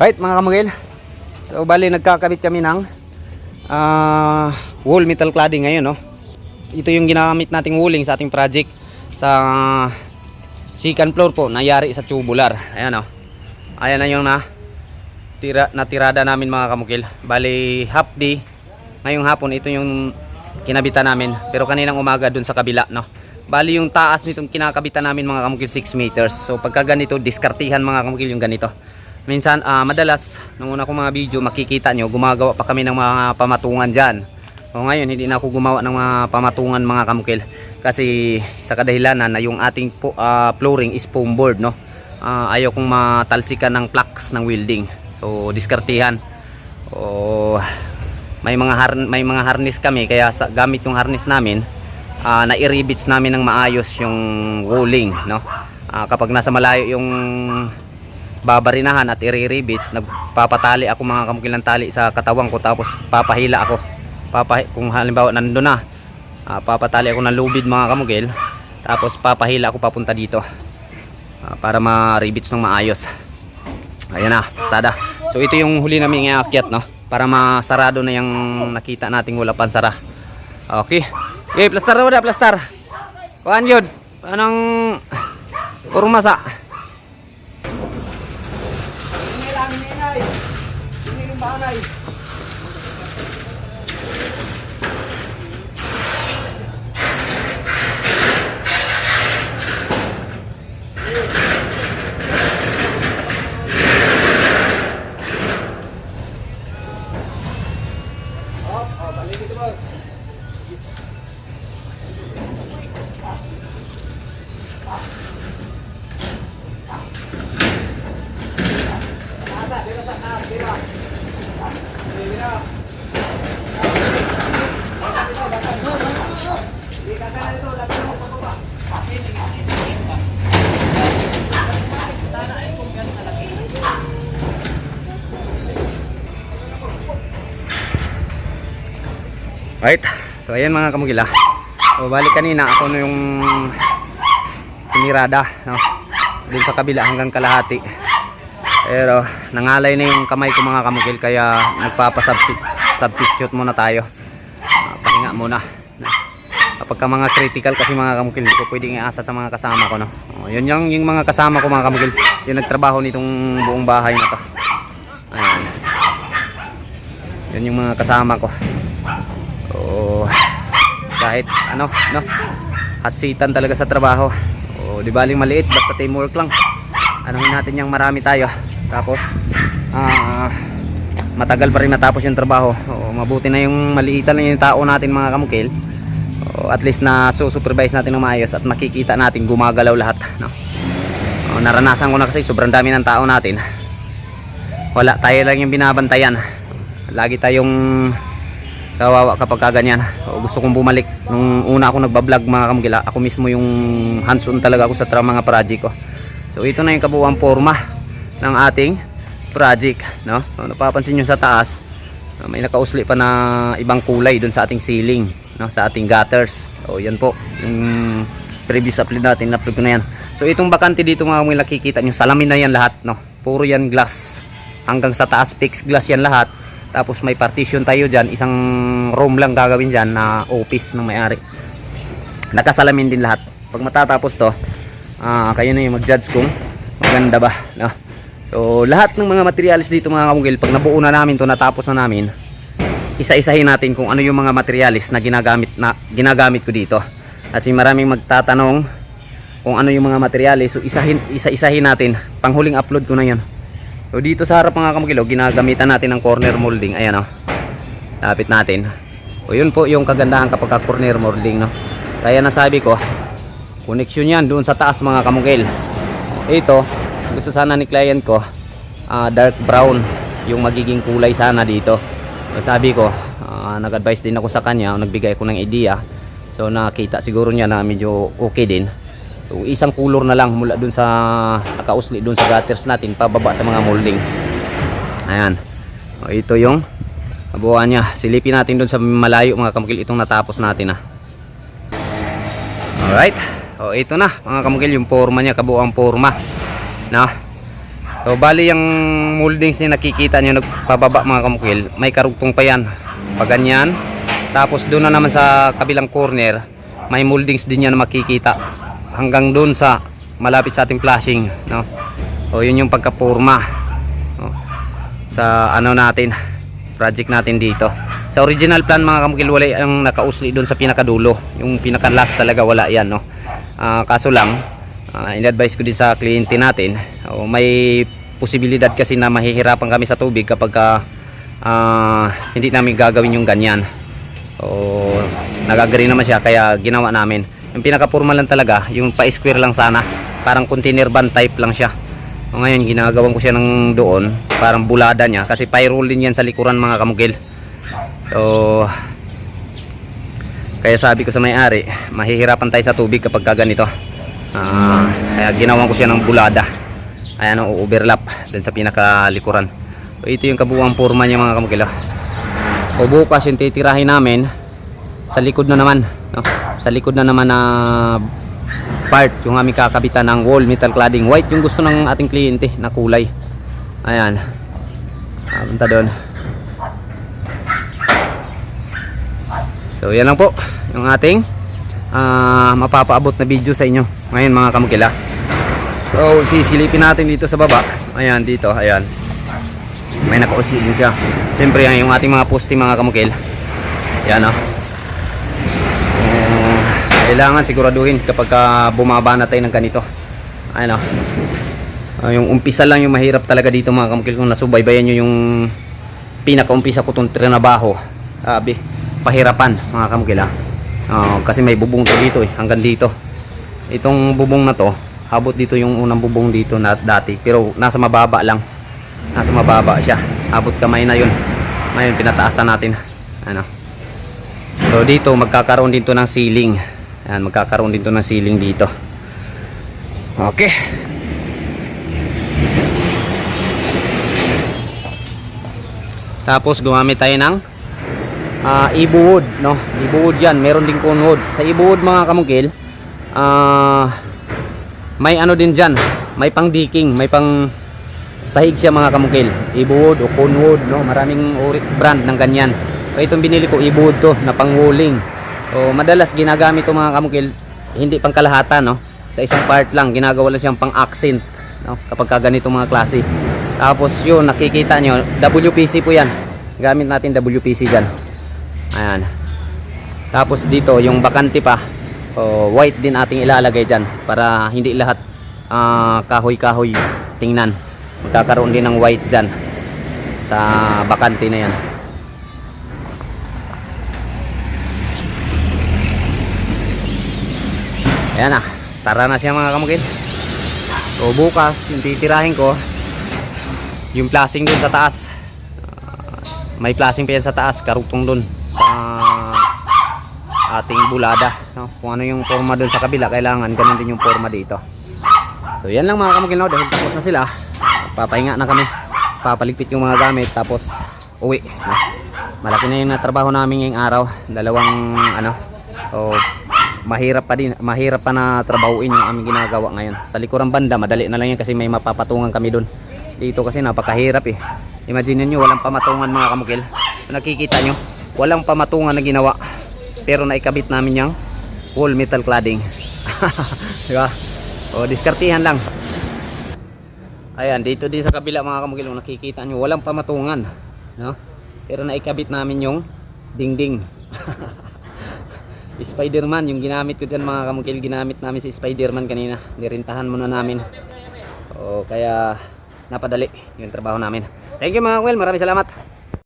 Right mga kamugil. So bali nagkakabit kami ng ah, wall metal cladding ngayon no. Ito yung ginamit nating walling sa ating project sa second floor po nayari sa tubular. Ayan oh. Ayan na yung na tira, natirada namin mga kamukil. Bali half day. Ngayong hapon ito yung kinabitan namin. Pero kaninang umaga dun sa kabila no. Bali yung taas nitong kinakabitan namin mga kamukil 6 meters. So pagka ganito diskartihan mga kamukil yung ganito. Minsan ah, madalas nung una kong mga video makikita nyo gumagawa pa kami ng mga pamatungan dyan. O ngayon hindi na ako gumawa ng mga pamatungan mga kamukil kasi sa kadahilanan na yung ating po, ah, flooring is foam board no. Ah, ayaw kong matalsikan ng plugs ng welding. So diskartihan. O may mga may mga harness kami kaya sa, gamit yung harness namin ah na-rebits namin ng maayos yung walling no. Ah, kapag nasa malayo yung babarinahan at i-rebits nagpapatali ako mga kamukil ng tali sa katawan ko tapos papahila ako. Papa, kung halimbawa nandun na ah, papatali ako ng lubid mga kamukil tapos papahila ako papunta dito Ah, para ma-rebits ng maayos. Ayan na pastada so ito yung huli namin iakyat no? Para masarado na yung nakita nating wala pansara. Okay. Okay plastar na wala plastar. Kuhan yun. Anong kurmasa panay. Right. So ayan mga kamugila. So balik kanina ako na yung tinirada, no. Dun sa kabila hanggang kalahati. Pero nangalay na yung kamay ko mga kamugil kaya nagpapa-substitute muna tayo. Ah, pahinga muna. Kapag ka mga critical kasi mga kamugil, hindi ko pwedeng iasa sa mga kasama ko, no. Oh, yun yung, yung mga kasama ko mga kamugil. Yung nagtrabaho nitong buong bahay na to. Ayan. Yun yung mga kasama ko. Kahit ano, no. Hatsitan talaga sa trabaho. O, di baling maliit basta teamwork lang. Anuhin natin yung marami tayo. Tapos ah matagal pa rin matapos yung trabaho. O, mabuti na yung maliitan lang yung tao natin mga kamukil. O, at least na supervise natin ng maayos at makikita natin gumagalaw lahat, no. O, naranasan ko na kasi sobrang dami ng tao natin. Wala tayo lang yung binabantayan. Lagi tayong kawawa kapag kaganyan o gusto kong bumalik. Nung una ako nagbablog mga kamagila ako mismo yung hands on talaga ako sa tra mga project ko. So ito na yung kabuuang forma ng ating project no? So, napapansin nyo sa taas may nakausli pa na ibang kulay dun sa ating ceiling no? Sa ating gutters. So yan po yung previous upload natin upload ko na yan. So itong bakante dito mga kamagila nakikita nyo salamin na yan lahat no? Puro yan glass. Hanggang sa taas fixed glass yan lahat tapos may partition tayo dyan. Isang room lang gagawin dyan na office ng may-ari. Nakasalamin din lahat. Pag matatapos to ah kayo na yung mag-judge kung maganda ba no? so lahat ng mga materials dito mga kamugil pag nabuo na namin to natapos na namin isa-isahin natin kung ano yung mga materials na ginagamit na ginagamit ko dito. Kasi maraming magtatanong kung ano yung mga materials. So isahin isa-isahin natin. Panghuling upload ko na yan So dito sa harap mga kamukilo, ginagamitan natin ng corner molding. Ayan o. Lapit natin. O yun po yung kagandahan kapag ka corner molding. No? Kaya nasabi ko, connection yan doon sa taas mga kamukil. Ito, gusto sana ni client ko, ah, dark brown yung magiging kulay sana dito. So, sabi ko, ah, nag-advise din ako sa kanya, nagbigay ko ng idea. So nakita siguro niya na medyo okay din. So, isang color na lang mula dun sa nakausli dun sa gutters natin pababa sa mga molding. Ayan. O, ito yung nabuhan niya. Silipin natin dun sa malayo mga kamukil itong natapos natin ah. Alright. O ito na mga kamukil yung forma niya kabuang forma. Na. So bali yung moldings niya nakikita niyo nagpababa mga kamukil, may karugtong pa yan. Pag ganyan. Tapos doon na naman sa kabilang corner, may moldings din yan na makikita. Hanggang doon sa malapit sa ating flashing, no? O yun yung pagkapurma. No? Sa ano natin, project natin dito. Sa original plan mga kamukil, wala ang nakausli doon sa pinakadulo. Yung pinaka last talaga wala yan, no? Ah, kaso lang, Ah, in-advise ko din sa kliyente natin o may posibilidad kasi na mahihirapan kami sa tubig kapag ka, ah, hindi namin gagawin yung ganyan o nag-agree naman siya kaya ginawa namin yung pinaka-formal lang talaga yung pa-square lang sana parang container van type lang siya o ngayon ginagawan ko siya ng doon parang bulada niya kasi pyrol din yan sa likuran mga kamugil so kaya sabi ko sa may-ari mahihirapan tayo sa tubig kapag ka ganito Ah, kaya ginawan ko siya ng bulada. Ayan ang overlap dun sa pinakalikuran. So, ito yung kabuuang forma niya mga kamukila. O bukas yung titirahin namin sa likod na naman, no? Sa likod na naman na part yung aming kakabitan ng wall metal cladding. White yung gusto ng ating kliyente na kulay. Ayan. Punta doon. So yan lang po yung ating ah, mapapaabot na video sa inyo ngayon mga kamukila so sisilipin natin dito sa baba ayan dito ayan may nakausli din siya siyempre yan yung ating mga poste mga kamukil yan o Eh, kailangan siguraduhin kapag ka bumaba na tayo ng ganito ayan o Ah, yung umpisa lang yung mahirap talaga dito mga kamukil kung nasubaybayan nyo yung pinakaumpisa ko itong trinabaho sabi pahirapan mga kamukila Ah, kasi may bubong to dito eh, hanggang dito. Itong bubong na to, habot dito yung unang bubong dito na dati, pero nasa mababa lang. Nasa mababa siya. Habot kamay na yun. Ngayon pinataasan natin. Ano? So dito magkakaroon din to ng ceiling. Ayan, magkakaroon din to ng ceiling dito. Okay. Tapos gumamit tayo ng ah Ibu wood, no? Ibu wood yan. Meron din cone wood. Sa Ibu wood mga kamukil, ah may ano din dyan. May pang diking, may pang sahig siya mga kamukil. Ibu wood o cone wood, no? Maraming uri, brand ng ganyan. So itong binili ko, Ibu wood to, na pang walling. O madalas ginagamit to mga kamukil, hindi pang kalahatan, no? Sa isang part lang, ginagawa lang siyang pang accent, no? Kapag ka ganito mga klase. Tapos yun, nakikita nyo, WPC po yan. Gamit natin WPC dyan. Ayan. Tapos dito, yung bakante pa, oh, white din ating ilalagay dyan para hindi lahat ah, kahoy-kahoy tingnan. Magkakaroon din ng white dyan sa bakante na yan. Ayan na, tara na siya mga kamukid. So bukas, yung titirahin ko, yung flashing dun sa taas. Ah, may flashing pa yan sa taas, karugtong dun sa ating bulada. No? Kung ano yung forma dun sa kabila, kailangan ganun din yung forma dito. So yan lang mga kamukil no, dahil tapos na sila. Papahinga na kami. Papaligpit yung mga gamit tapos uwi. No? Malaki na yung natrabaho namin ngayong araw. Dalawang ano, o mahirap pa din, mahirap pa na trabahuin yung aming ginagawa ngayon. Sa likuran banda, madali na lang yan kasi may mapapatungan kami doon. Dito kasi napakahirap eh. Imagine niyo walang pamatungan mga kamukil. Nakikita nyo, walang pamatungan na ginawa. Pero naikabit namin yung wall metal cladding. diba? O, diskartihan lang. Ayan, dito din sa kabila mga kamukil, nakikita nyo, walang pamatungan. No? Pero naikabit namin yung dingding. Spiderman, yung ginamit ko dyan mga kamukil, ginamit namin si Spiderman kanina. Nirintahan muna namin. O, kaya napadali yung trabaho namin. Thank you mga kamukil, maraming salamat.